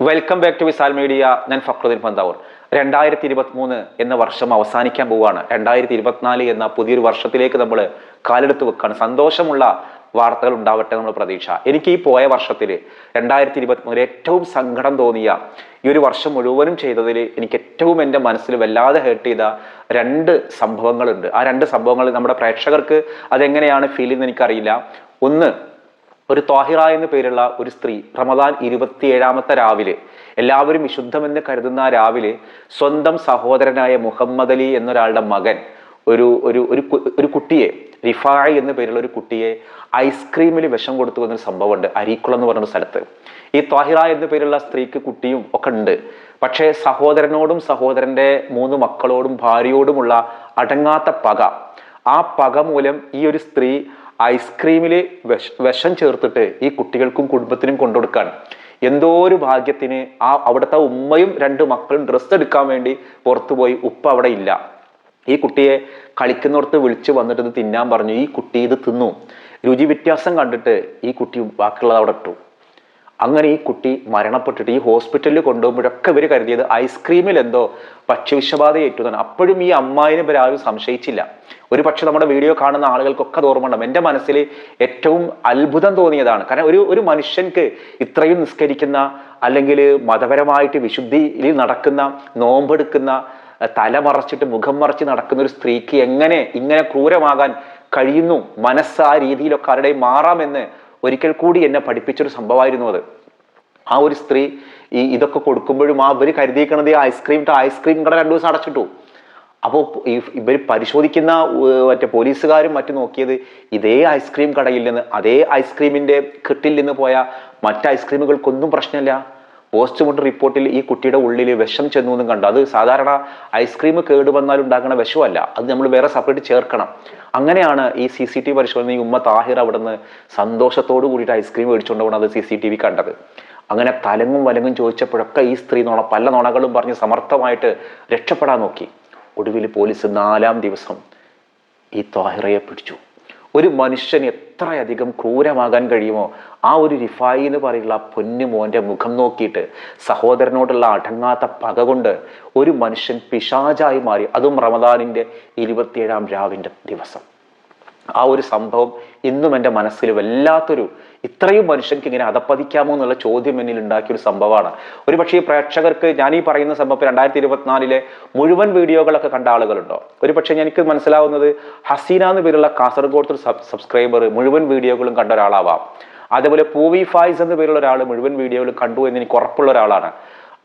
Welcome back to Visal media ഞാൻ ഫക്രുദ്ദീൻ പന്താവൂർ. രണ്ടായിരത്തി ഇരുപത്തി മൂന്ന് എന്ന വർഷം അവസാനിക്കാൻ പോവുകയാണ്. രണ്ടായിരത്തി ഇരുപത്തിനാല് എന്ന പുതിയൊരു വർഷത്തിലേക്ക് നമ്മൾ കാലെടുത്ത് വെക്കുകയാണ്. സന്തോഷമുള്ള വാർത്തകൾ ഉണ്ടാവട്ടെ നമ്മൾ പ്രതീക്ഷ. എനിക്ക് ഈ പോയ വർഷത്തിൽ രണ്ടായിരത്തി ഇരുപത്തി മൂന്നിൽ ഏറ്റവും സങ്കടം തോന്നിയ ഈ ഒരു വർഷം മുഴുവനും ചെയ്തതിൽ എനിക്ക് ഏറ്റവും എന്റെ മനസ്സിൽ വല്ലാതെ ഹേർട്ട് ചെയ്ത രണ്ട് സംഭവങ്ങളുണ്ട്. ആ രണ്ട് സംഭവങ്ങൾ നമ്മുടെ പ്രേക്ഷകർക്ക് അതെങ്ങനെയാണ് ഫീൽ ചെയ്യുന്നത് എനിക്കറിയില്ല. ഒന്ന് ഒരു ത്വാഹിറ എന്ന് പേരുള്ള ഒരു സ്ത്രീ റമദാൻ ഇരുപത്തിയേഴാമത്തെ രാവിലെ എല്ലാവരും വിശുദ്ധമെന്ന് കരുതുന്ന രാവിലെ സ്വന്തം സഹോദരനായ മുഹമ്മദ് അലി എന്നൊരാളുടെ മകൻ ഒരു ഒരു ഒരു ഒരു കുട്ടിയെ റിഫായ് എന്ന പേരുള്ള ഒരു കുട്ടിയെ ഐസ്ക്രീമിൽ വിഷം കൊടുത്തു എന്നൊരു സംഭവമുണ്ട് അരീക്കുളം എന്ന് പറഞ്ഞൊരു സ്ഥലത്ത്. ഈ ത്വാഹിറ എന്ന പേരുള്ള സ്ത്രീക്ക് കുട്ടിയും ഒക്കെ ഉണ്ട്. പക്ഷേ സഹോദരനോടും സഹോദരന്റെ മൂന്ന് മക്കളോടും ഭാര്യയോടുമുള്ള അടങ്ങാത്ത പക. ആ പക മൂലം ഈ ഒരു സ്ത്രീ ഐസ്ക്രീമിൽ വിഷ വിഷം ചേർത്തിട്ട് ഈ കുട്ടികൾക്കും കുടുംബത്തിനും കൊണ്ടുകൊടുക്കാൻ. എന്തോ ഒരു ഭാഗ്യത്തിന് ആ അവിടുത്തെ ഉമ്മയും രണ്ട് മക്കളും ഡ്രസ്സ് എടുക്കാൻ വേണ്ടി പുറത്തുപോയി ഉപ്പ അവിടെ ഇല്ല. ഈ കുട്ടിയെ കളിക്കുന്നിടത്ത് വിളിച്ചു വന്നിട്ട് ഇത് തിന്നാൻ പറഞ്ഞു. ഈ കുട്ടി ഇത് തിന്നു. രുചി വ്യത്യാസം കണ്ടിട്ട് ഈ കുട്ടി ബാക്കിയുള്ളത് അവിടെ ഇട്ടു. അങ്ങനെ ഈ കുട്ടി മരണപ്പെട്ടിട്ട് ഈ ഹോസ്പിറ്റലിൽ കൊണ്ടുപോകുമ്പോഴൊക്കെ ഇവർ കരുതിയത് ഐസ്ക്രീമിൽ എന്തോ ഭക്ഷ്യവിഷബാധ ഏറ്റുതാണ് അപ്പോഴും ഈ അമ്മായിനെ ഇവർ ആരും സംശയിച്ചില്ല. ഒരു പക്ഷെ നമ്മുടെ വീഡിയോ കാണുന്ന ആളുകൾക്കൊക്കെ ഓർമ്മ എന്റെ മനസ്സിൽ ഏറ്റവും അത്ഭുതം തോന്നിയതാണ്. കാരണം ഒരു ഒരു മനുഷ്യൻക്ക് ഇത്രയും നിസ്കരിക്കുന്ന അല്ലെങ്കിൽ മതപരമായിട്ട് വിശുദ്ധിയിൽ നടക്കുന്ന നോമ്പെടുക്കുന്ന തല മറച്ചിട്ട് മുഖം മറച്ച് നടക്കുന്ന ഒരു സ്ത്രീക്ക് എങ്ങനെ ഇങ്ങനെ ക്രൂരമാകാൻ കഴിയുന്നു? മനസ്സ് ആ രീതിയിലൊക്കെ ആരുടെയും മാറാമെന്ന് ഒരിക്കൽ കൂടി എന്നെ പഠിപ്പിച്ചൊരു സംഭവമായിരുന്നു അത്. ആ ഒരു സ്ത്രീ ഈ ഇതൊക്കെ കൊടുക്കുമ്പോഴും ആ ഇവർ കരുതിയിരിക്കണത് ഈ ഐസ്ക്രീം ഐസ്ക്രീം കട രണ്ടു ദിവസം അടച്ചിട്ടു. അപ്പോൾ ഇവർ പരിശോധിക്കുന്ന മറ്റേ പോലീസുകാരും മറ്റു നോക്കിയത് ഇതേ ഐസ്ക്രീം കടയിൽ നിന്ന് അതേ ഐസ്ക്രീമിന്റെ കിട്ടിൽ നിന്ന് പോയ മറ്റ് ഐസ്ക്രീമുകൾക്കൊന്നും പ്രശ്നമില്ല. പോസ്റ്റ്മോർട്ടം റിപ്പോർട്ടിൽ ഈ കുട്ടിയുടെ ഉള്ളിൽ വിഷം ചെന്നു എന്നും കണ്ടു. അത് സാധാരണ ഐസ്ക്രീം കേട് വന്നാൽ ഉണ്ടാക്കുന്ന വിഷമല്ല. അത് നമ്മൾ വേറെ സെപ്പറേറ്റ് ചേർക്കണം. അങ്ങനെയാണ് ഈ സി സി ടി പരിശോധന ഈ ഉമ്മ താഹിർ അവിടെ നിന്ന് സന്തോഷത്തോട് കൂടിയിട്ട് ഐസ്ക്രീം മേടിച്ചുകൊണ്ടാണ് അത് സി സി ടി വി കണ്ടത്. അങ്ങനെ തലങ്ങും വലങ്ങും ചോദിച്ചപ്പോഴൊക്കെ ഈ സ്ത്രീ നോണ പല നോണകളും പറഞ്ഞ് സമർത്ഥമായിട്ട് രക്ഷപ്പെടാൻ നോക്കി. ഒടുവിൽ പോലീസ് നാലാം ദിവസം ഈ താഹിറയെ പിടിച്ചു. ഒരു മനുഷ്യൻ എത്രയധികം ക്രൂരമാകാൻ കഴിയുമോ ആ ഒരു റിഫായി എന്ന് പറയുന്ന പൊന്നു മോന്റെ മുഖം നോക്കിയിട്ട് സഹോദരനോടുള്ള അടങ്ങാത്ത പക കൊണ്ട് ഒരു മനുഷ്യൻ പിശാചായി മാറി. അതും റമദാനിന്റെ ഇരുപത്തിയേഴാം രാവിന്റെ ദിവസം. ആ ഒരു സംഭവം ഇന്നും എന്റെ മനസ്സിൽ വല്ലാത്തൊരു ഇത്രയും മനുഷ്യർക്ക് ഇങ്ങനെ അതപ്പതിക്കാമോ എന്നുള്ള ചോദ്യം എന്നിൽ ഉണ്ടാക്കിയ ഒരു സംഭവമാണ്. ഒരു പക്ഷേ പ്രേക്ഷകർക്ക് ഞാൻ ഈ പറയുന്ന സംഭവം രണ്ടായിരത്തി ഇരുപത്തിനാലിലെ മുഴുവൻ വീഡിയോകളൊക്കെ കണ്ട ആളുകളുണ്ടോ? ഒരു പക്ഷേ എനിക്ക് മനസ്സിലാവുന്നത് ഹസീന എന്ന് പേരുള്ള കാസർഗോഡ് സബ്സ്ക്രൈബർ മുഴുവൻ വീഡിയോകളും കണ്ട ഒരാളാവാം. അതേപോലെ പൂവി ഫായ്സ് എന്ന പേരുള്ള ഒരാൾ മുഴുവൻ വീഡിയോകളും കണ്ടു എന്ന് എനിക്ക് ഉറപ്പുള്ള ഒരാളാണ്.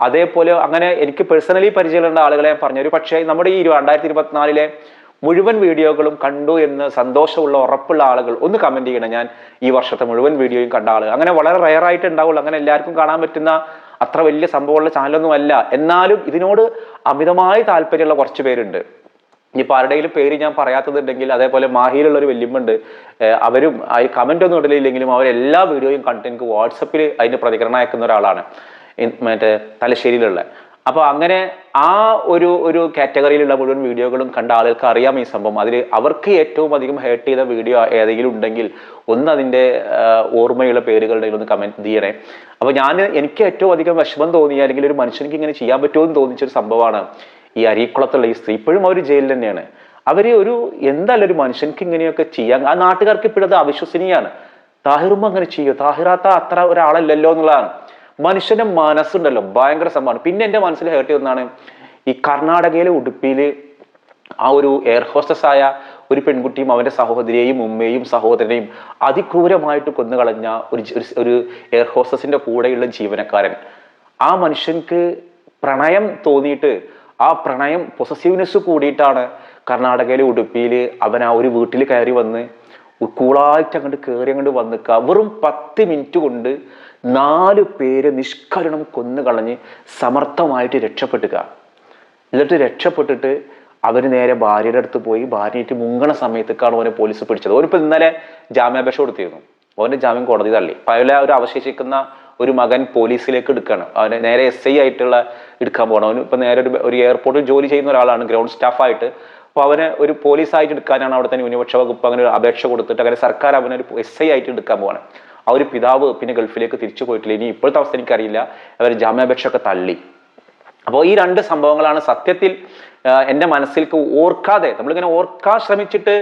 അതേപോലെ അങ്ങനെ എനിക്ക് പേഴ്സണലി പരിചയമുള്ള ആളുകളെ പറഞ്ഞു ഒരു പക്ഷേ നമ്മുടെ ഈ രണ്ടായിരത്തി ഇരുപത്തിനാലിലെ മുഴുവൻ വീഡിയോകളും കണ്ടു എന്ന് സന്തോഷമുള്ള ഉറപ്പുള്ള ആളുകൾ ഒന്ന് കമന്റ് ചെയ്യണം. ഞാൻ ഈ വർഷത്തെ മുഴുവൻ വീഡിയോയും കണ്ട ആളുകൾ അങ്ങനെ വളരെ റയർ ആയിട്ട് ഉണ്ടാവുള്ളൂ. അങ്ങനെ എല്ലാവർക്കും കാണാൻ പറ്റുന്ന അത്ര വലിയ സംഭവമുള്ള ചാനലൊന്നും അല്ല. എന്നാലും ഇതിനോട് അമിതമായ താല്പര്യമുള്ള കുറച്ച് പേരുണ്ട്. ഇനിയിപ്പോൾ ആരുടെയും പേര് ഞാൻ പറയാത്തതുണ്ടെങ്കിൽ അതേപോലെ മാഹിയിലുള്ള ഒരു വല്യമ്മുണ്ട് അവരും ആ കമന്റ് ഒന്നും ഇടലില്ലെങ്കിലും അവരെല്ലാ വീഡിയോയും കണ്ടിട്ട് എനിക്ക് വാട്സപ്പിൽ അതിന് പ്രതികരണം അയക്കുന്ന ഒരാളാണ്. മറ്റേ തലശ്ശേരിയിലുള്ള. അപ്പോൾ അങ്ങനെ ആ ഒരു ഒരു കാറ്റഗറിയിലുള്ള മുഴുവൻ വീഡിയോകളും കണ്ട ആളുകൾക്ക് അറിയാം ഈ സംഭവം. അതിൽ അവർക്ക് ഏറ്റവും അധികം ഹേർട്ട് ചെയ്ത വീഡിയോ ഏതെങ്കിലും ഉണ്ടെങ്കിൽ ഒന്ന് അതിന്റെ ഓർമ്മയുള്ള പേരുകളുടെ ഒന്ന് കമന്റ് ചെയ്യണേ. അപ്പോൾ ഞാൻ എനിക്ക് ഏറ്റവും അധികം വിഷമം തോന്നിയ അല്ലെങ്കിൽ ഒരു മനുഷ്യനിക്ക് ഇങ്ങനെ ചെയ്യാൻ പറ്റുമോ എന്ന് തോന്നിച്ചൊരു സംഭവമാണ് ഈ അരീക്കുളത്തുള്ള ഈ സ്ത്രീ. ഇപ്പോഴും അവർ ജയിലിൽ തന്നെയാണ്. അവർ ഒരു എന്തായാലും ഒരു മനുഷ്യനിക്ക് ഇങ്ങനെയൊക്കെ ചെയ്യാൻ ആ നാട്ടുകാർക്ക് ഇപ്പോഴത് അവിശ്വസനീയാണ് താഹിറും അങ്ങനെ ചെയ്യോ? താഹിറാത്ത അത്ര ഒരാളല്ലല്ലോ എന്നുള്ളതാണ്. മനുഷ്യന്റെ മനസ്സുണ്ടല്ലോ ഭയങ്കര സംഭവമാണ്. പിന്നെ എന്റെ മനസ്സിൽ ഹേർട്ട് ചെയ്യുന്നതാണ് ഈ കർണാടകയിലെ ഉടുപ്പിയിൽ ആ ഒരു എയർ ഹോസ്റ്റസ് ആയ ഒരു പെൺകുട്ടിയും അവന്റെ സഹോദരിയെയും ഉമ്മയെയും സഹോദരനെയും അതിക്രൂരമായിട്ട് കൊന്നുകളഞ്ഞ ഒരു ഒരു- എയർ ഹോസ്റ്റസിന്റെ കൂടെയുള്ള ജീവനക്കാരൻ. ആ മനുഷ്യൻക്ക് പ്രണയം തോന്നിയിട്ട് ആ പ്രണയം പൊസസീവ്നെസ് കൂടിയിട്ടാണ് കർണാടകയിലെ ഉടുപ്പിയിൽ അവൻ ആ ഒരു വീട്ടിൽ കയറി വന്ന് കൂളായിട്ട് അങ്ങോട്ട് കയറി അങ്ങോട്ട് വന്നിക്ക. വെറും പത്ത് മിനിറ്റ് കൊണ്ട് നാല് പേര് നിഷ്കരണം കൊന്നുകളഞ്ഞ് സമർത്ഥമായിട്ട് രക്ഷപ്പെട്ടുക. എന്നിട്ട് രക്ഷപ്പെട്ടിട്ട് അവർ നേരെ ഭാര്യയുടെ അടുത്ത് പോയി. ഭാര്യയായിട്ട് മുങ്ങണ സമയത്തേക്കാണ് ഓനെ പോലീസ് പിടിച്ചത്. ഓനിപ്പോ ഇന്നലെ ജാമ്യാപേക്ഷ കൊടുത്തിരുന്നു. ഓന്റെ ജാമ്യം കോടതി തള്ളി. പല ഒരു അവശേഷിക്കുന്ന ഒരു മകൻ പോലീസിലേക്ക് എടുക്കുകയാണ് അവന് നേരെ എസ് ഐ ആയിട്ടുള്ള എടുക്കാൻ പോകണം. അവന് ഇപ്പം നേരെ ഒരു ഒരു എയർപോർട്ടിൽ ജോലി ചെയ്യുന്ന ഒരാളാണ് ഗ്രൗണ്ട് സ്റ്റാഫായിട്ട്. അപ്പോൾ അവനെ ഒരു പോലീസായിട്ട് എടുക്കാനാണ് അവിടുത്തെ ന്യൂനപക്ഷ വകുപ്പ് അങ്ങനെ ഒരു അപേക്ഷ കൊടുത്തിട്ട് അങ്ങനെ സർക്കാർ അവനൊരു എസ് ഐ ആയിട്ട് എടുക്കാൻ പോവാണ്. ആ ഒരു പിതാവ് പിന്നെ ഗൾഫിലേക്ക് തിരിച്ചു പോയിട്ടില്ല. ഇനി ഇപ്പോഴത്തെ അവസ്ഥ എനിക്കറിയില്ല. അവർ ജാമ്യാപേക്ഷ ഒക്കെ തള്ളി. അപ്പോൾ ഈ രണ്ട് സംഭവങ്ങളാണ് സത്യത്തിൽ എന്റെ മനസ്സിലേക്ക് ഓർക്കാതെ നമ്മളിങ്ങനെ ഓർക്കാൻ ശ്രമിച്ചിട്ട്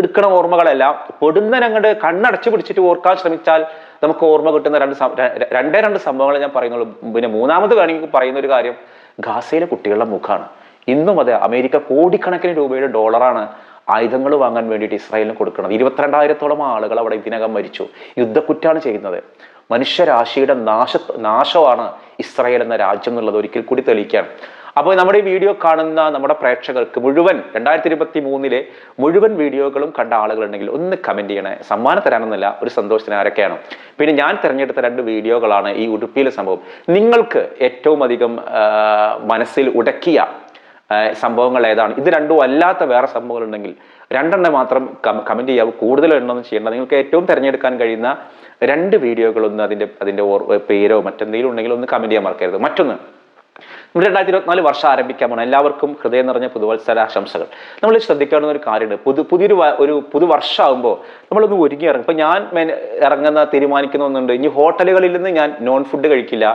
എടുക്കണ ഓർമ്മകളല്ല. പൊടുന്നനങ്ങട് കണ്ണടച്ചു പിടിച്ചിട്ട് ഓർക്കാൻ ശ്രമിച്ചാൽ നമുക്ക് ഓർമ്മ കിട്ടുന്ന രണ്ട് രണ്ടേ രണ്ട് സംഭവങ്ങൾ ഞാൻ പറയുന്നുള്ളൂ. പിന്നെ മൂന്നാമത് വേണമെങ്കിൽ പറയുന്ന ഒരു കാര്യം ഗാസയിലെ കുട്ടികളുടെ മുഖമാണ് ഇന്നും അതെ അമേരിക്ക കോടിക്കണക്കിന് രൂപയുടെ ഡോളറാണ് ആയുധങ്ങൾ വാങ്ങാൻ വേണ്ടിയിട്ട് ഇസ്രായേലിന് കൊടുക്കുന്നത്. ഇരുപത്തിരണ്ടായിരത്തോളം ആളുകൾ അവിടെ ഇതിനകം മരിച്ചു. യുദ്ധക്കുറ്റാണ് ചെയ്യുന്നത്. മനുഷ്യരാശിയുടെ നാശ നാശമാണ് ഇസ്രായേൽ എന്ന രാജ്യം എന്നുള്ളത് ഒരിക്കൽ കൂടി തെളിയിക്കുകയാണ് അപ്പോൾ നമ്മുടെ ഈ വീഡിയോ കാണുന്ന നമ്മുടെ പ്രേക്ഷകർക്ക് മുഴുവൻ രണ്ടായിരത്തി ഇരുപത്തി മൂന്നിലെ മുഴുവൻ വീഡിയോകളും കണ്ട ആളുകളുണ്ടെങ്കിൽ ഒന്ന് കമന്റ് ചെയ്യണേ. സമ്മാനം തരാനൊന്നുമല്ല ഒരു സന്തോഷത്തിന് ആരൊക്കെയാണ്. പിന്നെ ഞാൻ തിരഞ്ഞെടുത്ത രണ്ട് വീഡിയോകളാണ് ഈ ഉടുപ്പിയിലെ സംഭവം. നിങ്ങൾക്ക് ഏറ്റവും അധികം മനസ്സിൽ ഉടക്കിയ സംഭവങ്ങൾ ഏതാണ്? ഇത് രണ്ടും അല്ലാത്ത വേറെ സംഭവങ്ങൾ ഉണ്ടെങ്കിൽ രണ്ടെണ്ണം മാത്രം കമന്റ് ചെയ്യാവൂ. കൂടുതൽ എണ്ണമൊന്നും ചെയ്യേണ്ട. നിങ്ങൾക്ക് ഏറ്റവും തിരഞ്ഞെടുക്കാൻ കഴിയുന്ന രണ്ട് വീഡിയോകളൊന്ന് അതിന്റെ അതിന്റെ പേരോ മറ്റെന്തെങ്കിലും ഉണ്ടെങ്കിൽ ഒന്ന് കമന്റ് ചെയ്യാൻ മറക്കരുത്. മറ്റൊന്ന് നമ്മൾ രണ്ടായിരത്തി ഇരുപത്തിനാല് വർഷം ആരംഭിക്കാൻ പോകണം എല്ലാവർക്കും ഹൃദയം നിറഞ്ഞ പുതുവത്സരാശംസകൾ നമ്മൾ ശ്രദ്ധിക്കേണ്ട ഒരു കാര്യമുണ്ട്. പുതു പുതിയൊരു ഒരു ഒരു പുതുവർഷമാകുമ്പോൾ നമ്മളൊന്ന് ഒരുങ്ങി ഇറങ്ങും. ഇപ്പം ഞാൻ ഇറങ്ങുന്ന തീരുമാനിക്കുന്ന ഒന്നുണ്ട്. ഇനി ഹോട്ടലുകളിൽ നിന്ന് ഞാൻ നോൺ ഫുഡ് കഴിക്കില്ല.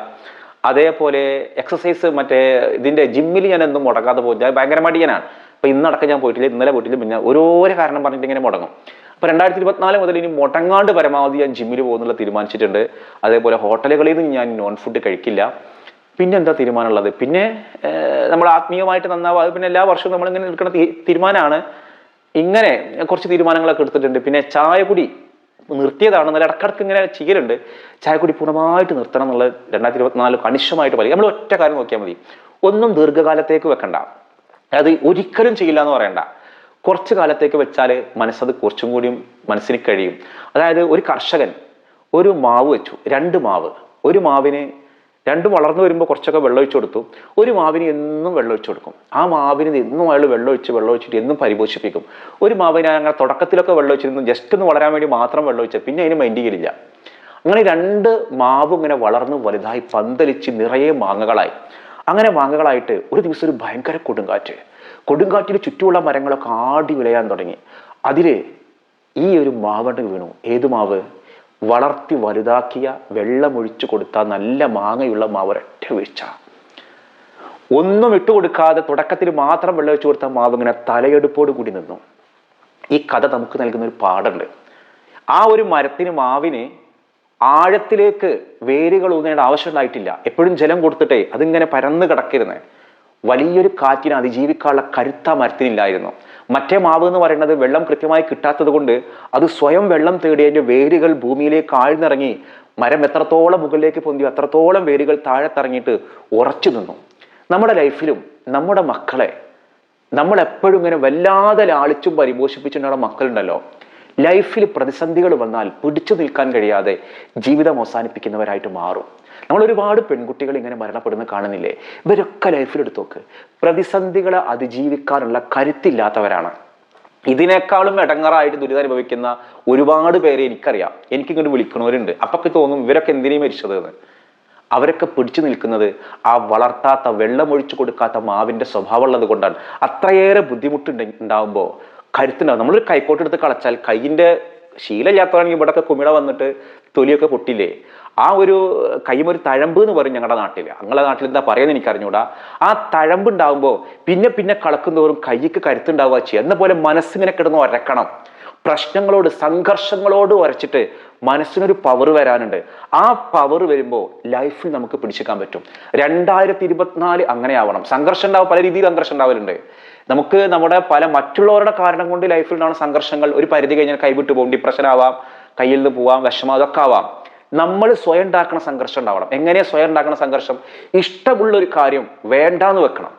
അതേപോലെ എക്സസൈസ് മറ്റേ ഇതിന്റെ ജിമ്മിൽ ഞാൻ എന്നും മുടങ്ങാതെ പോകും ഞാൻ ഭയങ്കര മടിയനാണ്. അപ്പം ഇന്നടക്കം ഞാൻ പോയിട്ടില്ല ഇന്നലെ പോയിട്ടില്ല പിന്നെ ഓരോരോ കാരണം പറഞ്ഞിട്ട് ഇങ്ങനെ മുടങ്ങും. അപ്പം രണ്ടായിരത്തി ഇരുപത്തിനാല് മുതൽ ഇനി മുടങ്ങാണ്ട് പരമാവധി ഞാൻ ജിമ്മിൽ പോകുന്നുള്ള തീരുമാനിച്ചിട്ടുണ്ട്. അതേപോലെ ഹോട്ടലുകളിൽ നിന്ന് ഞാൻ നോൺ ഫുഡ് കഴിക്കില്ല. പിന്നെ എന്താ തീരുമാനമുള്ളത്? പിന്നെ നമ്മൾ ആത്മീയമായിട്ട് നന്നാവുക പിന്നെ എല്ലാ വർഷവും നമ്മൾ ഇങ്ങനെ എടുക്കുന്ന തീരുമാനമാണ്. ഇങ്ങനെ കുറച്ച് തീരുമാനങ്ങളൊക്കെ എടുത്തിട്ടുണ്ട്. പിന്നെ ചായകുടി നിർത്തിയതാണ്. എന്നാൽ ഇടക്കിടക്ക് ഇങ്ങനെ ചെയ്യലുണ്ട്. ചായക്കുടി പൂർണമായിട്ട് നിർത്തണം എന്നുള്ള രണ്ടായിരത്തി ഇരുപത്തിനാല് കണിശമായിട്ട് പറയും നമ്മൾ ഒറ്റ കാര്യം നോക്കിയാൽ മതി. ഒന്നും ദീർഘകാലത്തേക്ക് വെക്കണ്ട. അത് ഒരിക്കലും ചെയ്യില്ല എന്ന് പറയണ്ട. കുറച്ച് കാലത്തേക്ക് വെച്ചാൽ മനസ്സത് കുറച്ചും കൂടിയും മനസ്സിന് കഴിയും. അതായത് ഒരു കർഷകൻ ഒരു മാവ് വെച്ചു. രണ്ട് മാവ്. ഒരു മാവിന് രണ്ടും വളർന്നു വരുമ്പോൾ കുറച്ചൊക്കെ വെള്ളമൊഴിച്ച് കൊടുത്തു. ഒരു മാവിന് എന്നും വെള്ളമൊഴിച്ച് കൊടുക്കും. ആ മാവിന് എന്നും അയാൾ വെള്ളമൊഴിച്ച് വെള്ളമൊഴിച്ചിട്ട് എന്നും പരിപോഷിപ്പിക്കും. ഒരു മാവിന് അങ്ങനെ തുടക്കത്തിലൊക്കെ വെള്ളമൊഴിച്ചിരുന്നു ജസ്റ്റ് ഒന്ന് വളരാൻ വേണ്ടി മാത്രം വെള്ളം ഒഴിച്ചത് പിന്നെ അതിന് മൈൻഡ് ചെയ്യലില്ല അങ്ങനെ രണ്ട് മാവും ഇങ്ങനെ വളർന്ന് വലുതായി പന്തലിച്ച് നിറയെ മാങ്ങകളായി. അങ്ങനെ മാങ്ങകളായിട്ട് ഒരു ദിവസം ഒരു ഭയങ്കര കൊടുങ്കാറ്റ്. കൊടുങ്കാറ്റിന് ചുറ്റുമുള്ള മരങ്ങളൊക്കെ ആടി വിളയാൻ തുടങ്ങി. അതിൽ ഈ ഒരു മാവണ്ട് വീണു. ഏത് മാവ്? വളർത്തി വലുതാക്കിയ വെള്ളമൊഴിച്ചു കൊടുത്ത നല്ല മാങ്ങയുള്ള മാവ് ഒരൊറ്റ വീഴ്ച ഒന്നും ഇട്ടുകൊടുക്കാതെ തുടക്കത്തിൽ മാത്രം വെള്ളം ഒഴിച്ചു കൊടുത്ത മാവ് ഇങ്ങനെ തലയെടുപ്പോട് കൂടി നിന്നു. ഈ കഥ നമുക്ക് നൽകുന്ന ഒരു പാടുണ്ട് ആ ഒരു മരത്തിന് മാവിന് ആഴത്തിലേക്ക് വേരുകൾ ഊന്നേണ്ട ആവശ്യമുണ്ടായിട്ടില്ല. എപ്പോഴും ജലം കൊടുത്തിട്ടേ അതിങ്ങനെ പരന്ന് കിടക്കരുന്നേ വലിയൊരു കാറ്റിനെ അതിജീവിക്കാനുള്ള കരുത്ത മരത്തിനില്ലായിരുന്നു. മറ്റേ മാവ് എന്ന് പറയുന്നത് വെള്ളം കൃത്യമായി കിട്ടാത്തത് കൊണ്ട് അത് സ്വയം വെള്ളം തേടി അതിന്റെ വേരുകൾ ഭൂമിയിലേക്ക് ആഴ്ന്നിറങ്ങി മരം എത്രത്തോളം മുകളിലേക്ക് പൊന്തി അത്രത്തോളം വേരുകൾ താഴത്തിറങ്ങിയിട്ട് ഉറച്ചു നിന്നു. നമ്മുടെ ലൈഫിലും നമ്മുടെ മക്കളെ നമ്മൾ എപ്പോഴും ഇങ്ങനെ വല്ലാതെ ലാളിച്ചും പരിപോഷിപ്പിച്ചിട്ടുള്ള മക്കളുണ്ടല്ലോ. ലൈഫിൽ പ്രതിസന്ധികൾ വന്നാൽ പിടിച്ചു നിൽക്കാൻ കഴിയാതെ ജീവിതം അവസാനിപ്പിക്കുന്നവരായിട്ട് മാറും. നമ്മൾ ഒരുപാട് പെൺകുട്ടികൾ ഇങ്ങനെ മരണപ്പെടുന്ന കാണുന്നില്ലേ? ഇവരൊക്കെ ലൈഫിൽ എടുത്തോക്ക് പ്രതിസന്ധികളെ അതിജീവിക്കാനുള്ള കരുത്തില്ലാത്തവരാണ്. ഇതിനേക്കാളും ഇടങ്ങറായിട്ട് ദുരിതം അനുഭവിക്കുന്ന ഒരുപാട് പേരെ എനിക്കറിയാം. എനിക്കിങ്ങോട്ട് വിളിക്കണവരുണ്ട്. അപ്പൊക്കെ തോന്നും ഇവരൊക്കെ എന്തിനേ മരിച്ചത് എന്ന് അവരൊക്കെ പിടിച്ചു നിൽക്കുന്നത് ആ വളർത്താത്ത വെള്ളമൊഴിച്ചു കൊടുക്കാത്ത മാവിന്റെ സ്വഭാവമുള്ളത് കൊണ്ടാണ്. അത്രയേറെ ബുദ്ധിമുട്ട് ഉണ്ടാകുമ്പോൾ കരുത്തുണ്ടാവും. നമ്മളൊരു കൈക്കോട്ട് എടുത്ത് കളച്ചാൽ കൈയിന്റെ ശീലമില്ലാത്തതാണെങ്കിൽ ഇവിടെയൊക്കെ കുമിള വന്നിട്ട് തൊലിയൊക്കെ പൊട്ടില്ലേ? ആ ഒരു കൈമൊരു തഴമ്പ് എന്ന് പറയും ഞങ്ങളുടെ നാട്ടിൽ ഞങ്ങളുടെ നാട്ടിൽ എന്താ പറയുന്നത് എനിക്ക് ആ തഴമ്പ് ഉണ്ടാകുമ്പോൾ പിന്നെ പിന്നെ കളക്കുന്തോറും കൈക്ക് കരുത്തുണ്ടാവുക ചെയ്യുക എന്ന പോലെ മനസ്സിങ്ങനെ കിടന്ന് ഒരക്കണം. പ്രശ്നങ്ങളോട് സംഘർഷങ്ങളോട് വരച്ചിട്ട് മനസ്സിനൊരു പവർ വരാനുണ്ട്. ആ പവർ വരുമ്പോൾ ലൈഫിൽ നമുക്ക് പിടിച്ചെടുക്കാൻ പറ്റും. രണ്ടായിരത്തി ഇരുപത്തിനാല് അങ്ങനെ ആവണം സംഘർഷം ഉണ്ടാവും പല രീതിയിൽ സംഘർഷം ഉണ്ടാവലുണ്ട്. നമുക്ക് നമ്മുടെ പല മറ്റുള്ളവരുടെ കാരണം കൊണ്ട് ലൈഫിൽ ഉണ്ടാകുന്ന സംഘർഷങ്ങൾ ഒരു പരിധി കഴിഞ്ഞാൽ കൈവിട്ട് പോകും. ഡിപ്രഷൻ ആവാം കയ്യിൽ നിന്ന് പോവാം വിഷമം അതൊക്കെ ആവാം. നമ്മൾ സ്വയം ഉണ്ടാക്കുന്ന സംഘർഷം ഉണ്ടാവണം. എങ്ങനെയാ സ്വയം ഉണ്ടാക്കുന്ന സംഘർഷം? ഇഷ്ടമുള്ള ഒരു കാര്യം വേണ്ടാന്ന് വെക്കണം.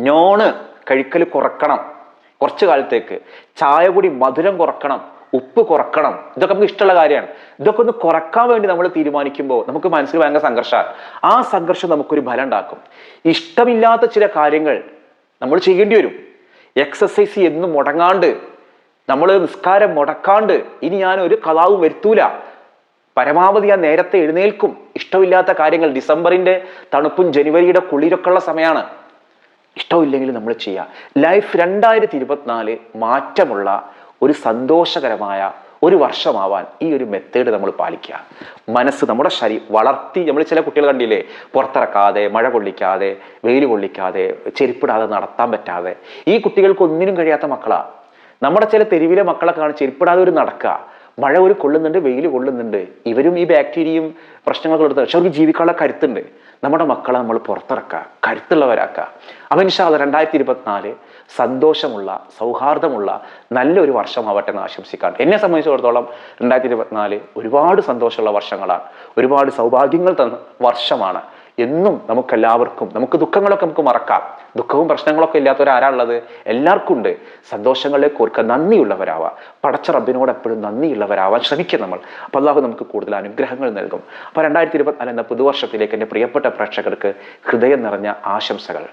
നോണ് കഴിക്കൽ കുറക്കണം. കുറച്ച് കാലത്തേക്ക്. ചായ കൂടി മധുരം കുറക്കണം ഉപ്പ് കുറക്കണം ഇതൊക്കെ നമുക്ക് ഇഷ്ടമുള്ള കാര്യമാണ്. ഇതൊക്കെ ഒന്ന് കുറയ്ക്കാൻ വേണ്ടി നമ്മൾ തീരുമാനിക്കുമ്പോൾ നമുക്ക് മനസ്സിൽ ഭയങ്കര സംഘർഷമാണ്. ആ സംഘർഷം നമുക്കൊരു ഫലം ഉണ്ടാക്കും ഇഷ്ടമില്ലാത്ത ചില കാര്യങ്ങൾ നമ്മൾ ചെയ്യേണ്ടി വരും. എക്സസൈസ് എന്നും മുടങ്ങാണ്ട് നമ്മൾ നിസ്കാരം മുടക്കാണ്ട് ഇനി ഞാൻ ഒരു കലാവും വരുത്തൂല. പരമാവധി ഞാൻ നേരത്തെ എഴുന്നേൽക്കും. ഇഷ്ടമില്ലാത്ത കാര്യങ്ങൾ ഡിസംബറിന്റെ തണുപ്പും ജനുവരിയുടെ കുളിരൊക്കെ ഉള്ള സമയമാണ്. ഇഷ്ടമില്ലെങ്കിൽ നമ്മൾ ചെയ്യുക ലൈഫ് രണ്ടായിരത്തി ഇരുപത്തിനാല് മാറ്റമുള്ള ഒരു സന്തോഷകരമായ ഒരു വർഷമാവാൻ ഈ ഒരു മെത്തേഡ് നമ്മൾ പാലിക്കുക. മനസ്സ് നമ്മുടെ ശരീരം വളർത്തി നമ്മൾ ചില കുട്ടികൾ കണ്ടില്ലേ? പുറത്തിറക്കാതെ മഴ കൊള്ളിക്കാതെ വെയിൽ കൊള്ളിക്കാതെ ചെരുപ്പിടാതെ നടത്താൻ പറ്റാതെ. ഈ കുട്ടികൾക്ക് ഒന്നിനും കഴിയാത്ത മക്കളാണ് നമ്മുടെ ചില തെരുവിലെ മക്കളെ കാണും ചെരുപ്പിടാതെ ഒരു നടക്കുക. മഴ ഒരു കൊള്ളുന്നുണ്ട് വെയിൽ കൊള്ളുന്നുണ്ട്. ഇവരും ഈ ബാക്ടീരിയയും പ്രശ്നങ്ങളൊക്കെ എടുത്ത് പക്ഷെ അവർക്ക് ജീവിക്കാനുള്ള കരുത്തുണ്ട്. നമ്മുടെ മക്കളെ നമ്മൾ പുറത്തിറക്കുക കരുത്തുള്ളവരാക്കുക. ഷാദ് രണ്ടായിരത്തി ഇരുപത്തിനാല് സന്തോഷമുള്ള സൗഹാർദ്ദമുള്ള നല്ലൊരു വർഷമാവട്ടെ എന്ന് ആശംസിക്കാണ്. എന്നെ സംബന്ധിച്ചിടത്തോളം രണ്ടായിരത്തി ഇരുപത്തിനാല് ഒരുപാട് സന്തോഷമുള്ള വർഷങ്ങളാണ്. ഒരുപാട് സൗഭാഗ്യങ്ങൾ തന്ന വർഷമാണ്. എന്നും നമുക്കെല്ലാവർക്കും നമുക്ക് ദുഃഖങ്ങളൊക്കെ നമുക്ക് മറക്കാം. ദുഃഖവും പ്രശ്നങ്ങളൊക്കെ ഇല്ലാത്തവരാരാളുള്ളത് എല്ലാവർക്കും ഉണ്ട് സന്തോഷങ്ങളിലേക്ക് ഓർക്കുക നന്ദിയുള്ളവരാവാം. പടച്ച റബ്ബിനോട് എപ്പോഴും നന്ദിയുള്ളവരാവാൻ ശ്രമിക്കുക നമ്മൾ. അപ്പോൾ അള്ളാഹു നമുക്ക് കൂടുതൽ അനുഗ്രഹങ്ങൾ നൽകും. അപ്പോൾ രണ്ടായിരത്തി ഇരുപത്തിനാല് എന്ന പുതുവർഷത്തിലേക്ക് എന്റെ പ്രിയപ്പെട്ട പ്രേക്ഷകർക്ക് ഹൃദയം നിറഞ്ഞ ആശംസകൾ.